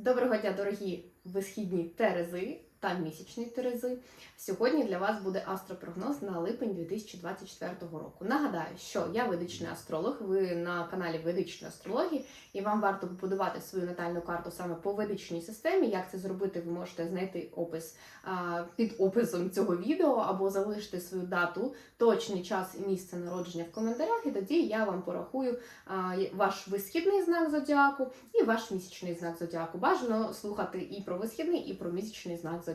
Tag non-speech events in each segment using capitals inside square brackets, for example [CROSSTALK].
Доброго дня, дорогі висхідні терези та місячні терези. Сьогодні для вас буде астропрогноз на липень 2024 року. Нагадаю, що я ведичний астролог, ви на каналі Ведичної астрології, і вам варто побудувати свою натальну карту саме по ведичній системі. Як це зробити, ви можете знайти опис а, під описом цього відео або залишити свою дату, точний час і місце народження в коментарях, і тоді я вам порахую а, ваш висхідний знак зодіаку і ваш місячний знак зодіаку. Бажано слухати і про висхідний, і про місячний знак зодіаку.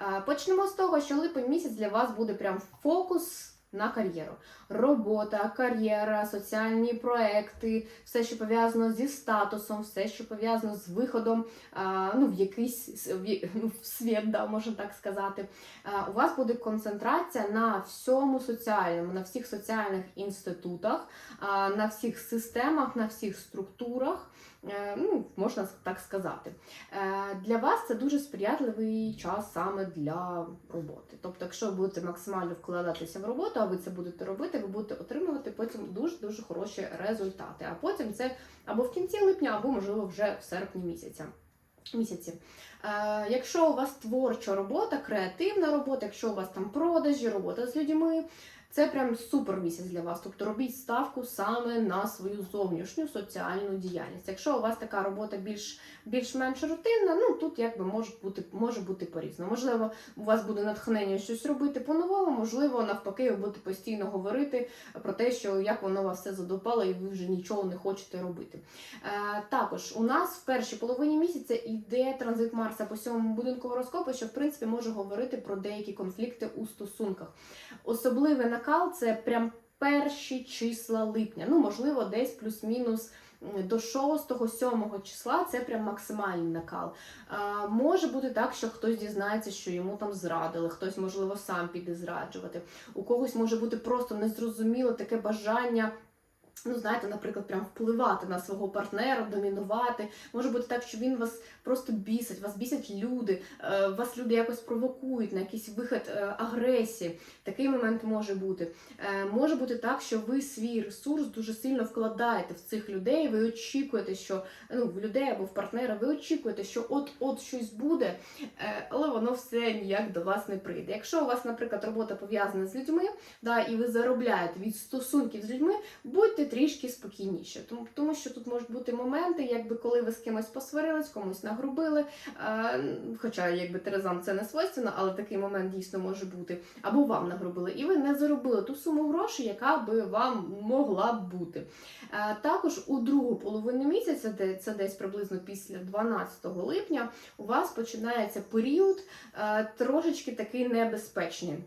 Е, Почнемо з того, що липень місяць для вас буде прям фокус. На кар'єру, робота, кар'єра, соціальні проекти, все, що пов'язано зі статусом, все, що пов'язано з виходом а, ну, в якийсь [LAUGHS] ну, в світ, да, можна так сказати. А, у вас буде концентрація на всьому соціальному, на всіх соціальних інститутах, а, на всіх системах, на всіх структурах. Е, Ну, можна так сказати. Е, Для вас це дуже сприятливий час саме для роботи. Тобто, якщо ви будете максимально вкладатися в роботу, а ви це будете робити, ви будете отримувати потім дуже дуже хороші результати. А потім це або в кінці липня, або можливо вже в серпні місяця. Місяці. Е, якщо у вас творча робота, креативна робота, якщо у вас там продажі, робота з людьми, це прям супер місяць для вас. Тобто робіть ставку саме на свою зовнішню соціальну діяльність. Якщо у вас така робота більш більш-менш рутинна, ну тут якби може бути може бути по-різному. Можливо, у вас буде натхнення щось робити по-новому, можливо, навпаки, ви будете постійно говорити про те, що як воно вас все задопало, і ви вже нічого не хочете робити. Е, також у нас в першій половині місяця йде транзит Марса по сьомому будинку гороскопу, що в принципі може говорити про деякі конфлікти у стосунках. Особливий накал це прям перші числа липня. Ну, можливо, десь плюс-мінус. До 6-7 числа це прям максимальний накал. А, може бути так, що хтось дізнається, що йому там зрадили, хтось, можливо, сам піде зраджувати. У когось може бути просто незрозуміле таке бажання. Ну, знаєте, наприклад, прям впливати на свого партнера, домінувати. Може бути так, що він вас просто бісить, вас бісять люди, е, вас люди якось провокують на якийсь вихід е, агресії. Такий момент може бути. Е, Може бути так, що ви свій ресурс дуже сильно вкладаєте в цих людей. Ви очікуєте, що ну, в людей або в партнера, ви очікуєте, що от-от щось буде, але воно все ніяк до вас не прийде. Якщо у вас, наприклад, робота пов'язана з людьми, да, і ви заробляєте від стосунків з людьми, будьте трішки спокійніше. Тому, тому що тут можуть бути моменти, якби коли ви з кимось посварились, комусь нагрубили. Е, хоча, якби Терезам це не свойственно, але такий момент дійсно може бути. Або вам нагрубили, і ви не заробили ту суму грошей, яка би вам могла б бути. Е, також у другу половину місяця, де це десь приблизно після 12 липня, у вас починається період е, трошечки такий небезпечний.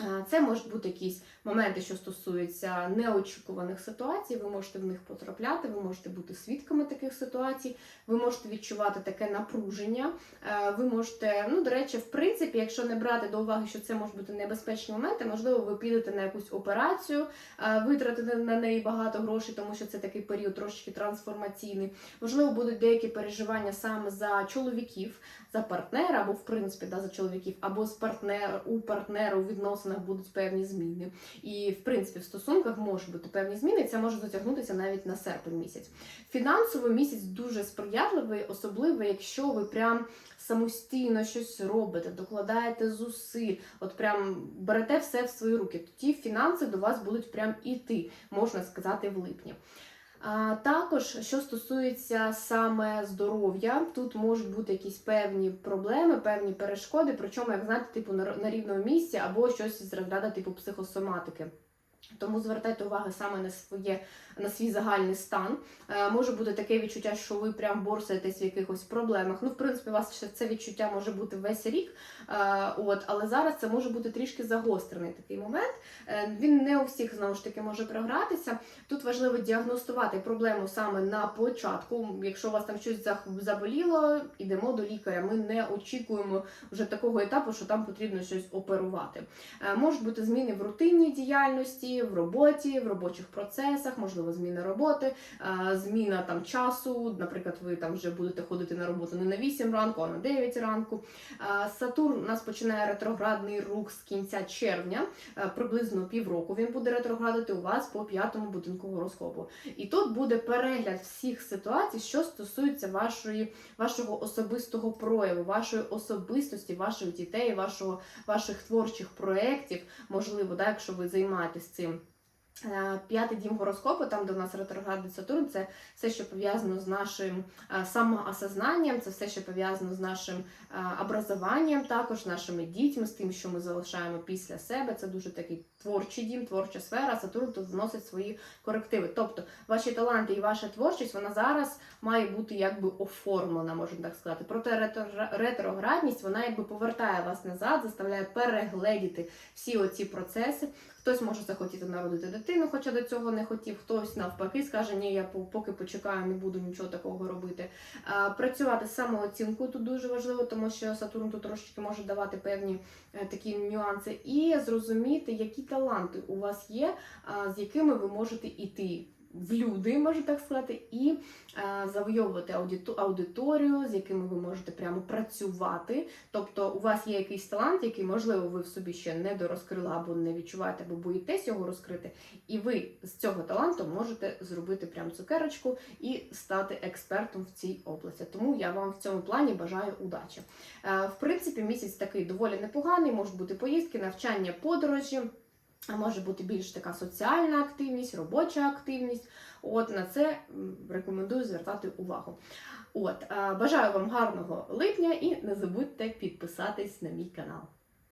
Е, Це можуть бути якісь моменти, що стосуються неочікуваних ситуацій. Ви можете в них потрапляти, ви можете бути свідками таких ситуацій, ви можете відчувати таке напруження. е, Ви можете, ну до речі, в принципі, якщо не брати до уваги, що це можуть бути небезпечні моменти, можливо, ви підете на якусь операцію, е, витратите на неї багато грошей, тому що це такий період трошечки трансформаційний. Можливо, будуть деякі переживання саме за чоловіків, за партнера, або в принципі да, за чоловіків, або з партнера у партнера у відносинах будуть певні зміни. І в принципі в стосунках можуть бути певні зміни, і це може затягнутися навіть на серпень місяць. Фінансовий місяць дуже сприятливий, особливо якщо ви прям самостійно щось робите, докладаєте зусиль, от прям берете все в свої руки. Тоді фінанси до вас будуть прям іти, можна сказати, в липні. Також, що стосується саме здоров'я, тут можуть бути якісь певні проблеми, певні перешкоди, причому, як знаєте, типу на рівному місці або щось з розряду типу психосоматики. Тому звертайте увагу саме на своє на свій загальний стан. Е, може бути таке відчуття, що ви прям борсаєтесь в якихось проблемах. Ну, в принципі, у вас ще це відчуття може бути весь рік. Е, от, але зараз це може бути трішки загострений такий момент. Е, він не у всіх знову ж таки може програтися. Тут важливо діагностувати проблему саме на початку. Якщо у вас там щось заболіло, ідемо до лікаря. Ми не очікуємо вже такого етапу, що там потрібно щось оперувати. Е, Можуть бути зміни в рутинній діяльності, в роботі, в робочих процесах, можливо, зміна роботи, е, зміна там часу. Наприклад, ви там вже будете ходити на роботу не на 8 ранку, а на 9 ранку. Е, Сатурн у нас починає ретроградний рух з кінця червня, е, приблизно півроку він буде ретроградити у вас по п'ятому будинку гороскопу. І тут буде перегляд всіх ситуацій, що стосується вашої, вашого особистого прояву, вашої особистості, ваших дітей, вашого, ваших творчих проєктів. Можливо, да, якщо ви займаєтесь цим. Е, П'ятий дім гороскопу, там, де у нас ретроградний Сатурн, це все, що пов'язано з нашим е, самоосознанням, це все, що пов'язано з нашим е, образованням, також нашими дітьми, з тим, що ми залишаємо після себе. Це дуже такий творчий дім, творча сфера. Сатурн тут вносить свої корективи. Тобто ваші таланти і ваша творчість вона зараз має бути якби оформлена, можна так сказати. Проте ретроградність вона якби повертає вас назад, заставляє перегледіти всі оці процеси. Хтось може захотіти народити дитину, хоча до цього не хотів. Хтось навпаки скаже, ні, я поки почекаю, не буду нічого такого робити. Працювати з самооцінкою тут дуже важливо, тому що Сатурн тут трошечки може давати певні е, такі нюанси, і зрозуміти, які таланти у вас є, з якими ви можете йти. В люди, можна так сказати, і е, завойовувати аудиторію, з якими ви можете прямо працювати. Тобто, у вас є якийсь талант, який, можливо, ви в собі ще не дорозкрили або не відчуваєте, або боїтесь його розкрити. І ви з цього таланту можете зробити прям цукерочку і стати експертом в цій області. Тому я вам в цьому плані бажаю удачі. Е, В принципі, місяць такий доволі непоганий, можуть бути поїздки, навчання, подорожі. А може бути більш така соціальна активність, робоча активність. От на це рекомендую звертати увагу. От, е, бажаю вам гарного липня і не забудьте підписатись на мій канал.